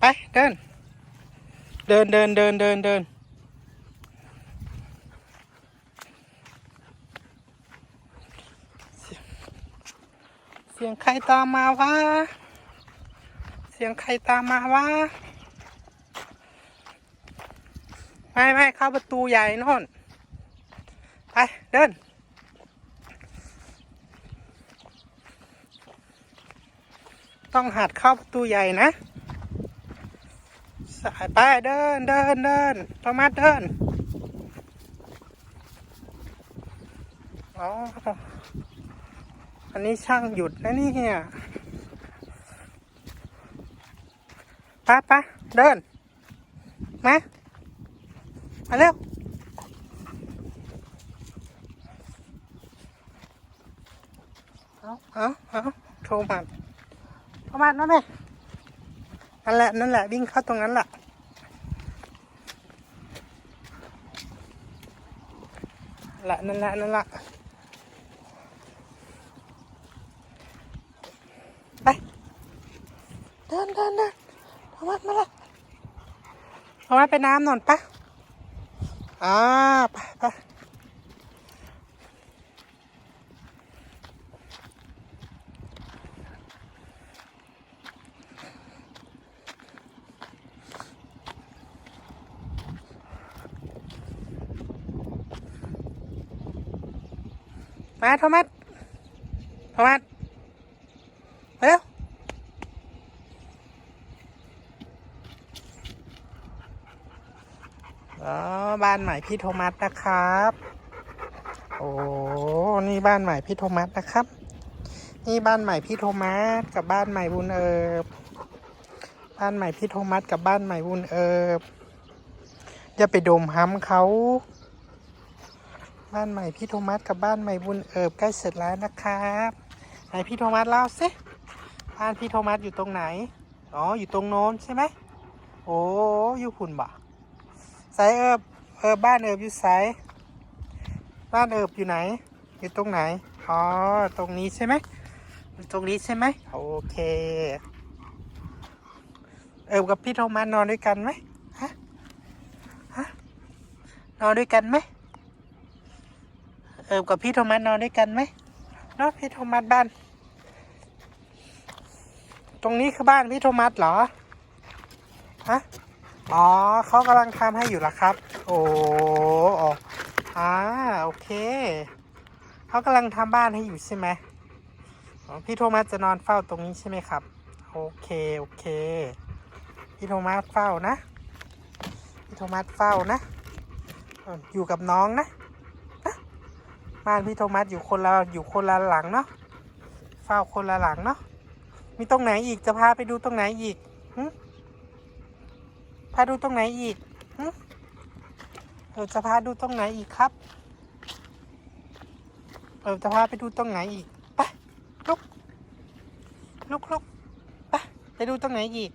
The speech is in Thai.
ไปเดิน เดินเดินเดินเดินเดินเสียงใครตามมาวะ เสียงใครตามมาวะ ไม่ไม่เข้าประตูใหญ่น่นไปเดินต้องหัดเข้าประตูใหญ่นะ ไปเดินเดินเดินโทมัสเดินอ๋ออันนี้ช่างหยุดนะนี่เฮียปไปเดิน มา มาเร็วเอาเอาเอาโทรมาโทรมานั่นแหละนั่นแหละ นั่นแหละ วิ่งเข้าตรงนั้นแหละนั่นแห ละนั่นแหละนั่นแหละไปเดินเดินเดินโทวัดมาละโทวัดไปน้ำหน่อยปะอ่าไปไป มาโทมัสโทมัสเร็วอ๋อบ้านใหม่พี่โทมัสนะครับ โอ้นี่บ้านใหม่พี่โทมัสนะครับ นี่บ้านใหม่พี่โทมัสกับบ้านใหม่บุญเอิบบ้านใหม่พี่โทมัสกับบ้านใหม่บุญเอิบอย่าไปดมห้ำเขา บ้านใหม่พี่โทมัสกับบ้านใหม่บุญเอิบใกล้เสร็จแล้วนะครับไหนพี่โทมัสเล่าสิบ้านพี่โทมัสอยู่ตรงไหนอ๋ออยู่ตรงโน้นใช่ไหมโอ้อยู่หุ่นบ่สายเอิบเอิบบ้านเอิบอยู่สายบ้านเอิบอยู่ไหน อยู่ตรงไหนอ๋อตรงนี้ใช่ไหมอยู่ตรงนี้ใช่ไหมโอเคเอิบกับพี่โทมัสนอนด้วยกันไหมฮะฮะนอนด้วยกันไหม เอิบกับพี่โทมัสนอนด้วยกันไหมเนาะพี่โทมัสบ้าน ตรงนี้คือบ้านพี่โทมัสเหรอฮะอ๋อเขากำลังทำให้อยู่ละครับ โอ้อ๋ออ่าโอเคเขากำลังทำบ้านให้อยู่ใช่ไหมพี่โทมัสจะนอนเฝ้าตรงนี้ใช่ไหมครับ โอเคโอเค พี่โทมัสเฝ้านะ พี่โทมัสเฝ้านะ อยู่กับน้องนะ บ้านพี่โทมัสอยู่คนละอยู่คนละหลังเนาะเฝ้าคนละหลังเนาะมีตรงไหนอีกจะพาไปดูตรงไหนอีกหึพาดูตรงไหนอีกหึเออจะพาดูตรงไหนอีกครับเออจะพาไปดูตรงไหนอีกไปลุกลุกลุกไปไปดูตรงไหนอีก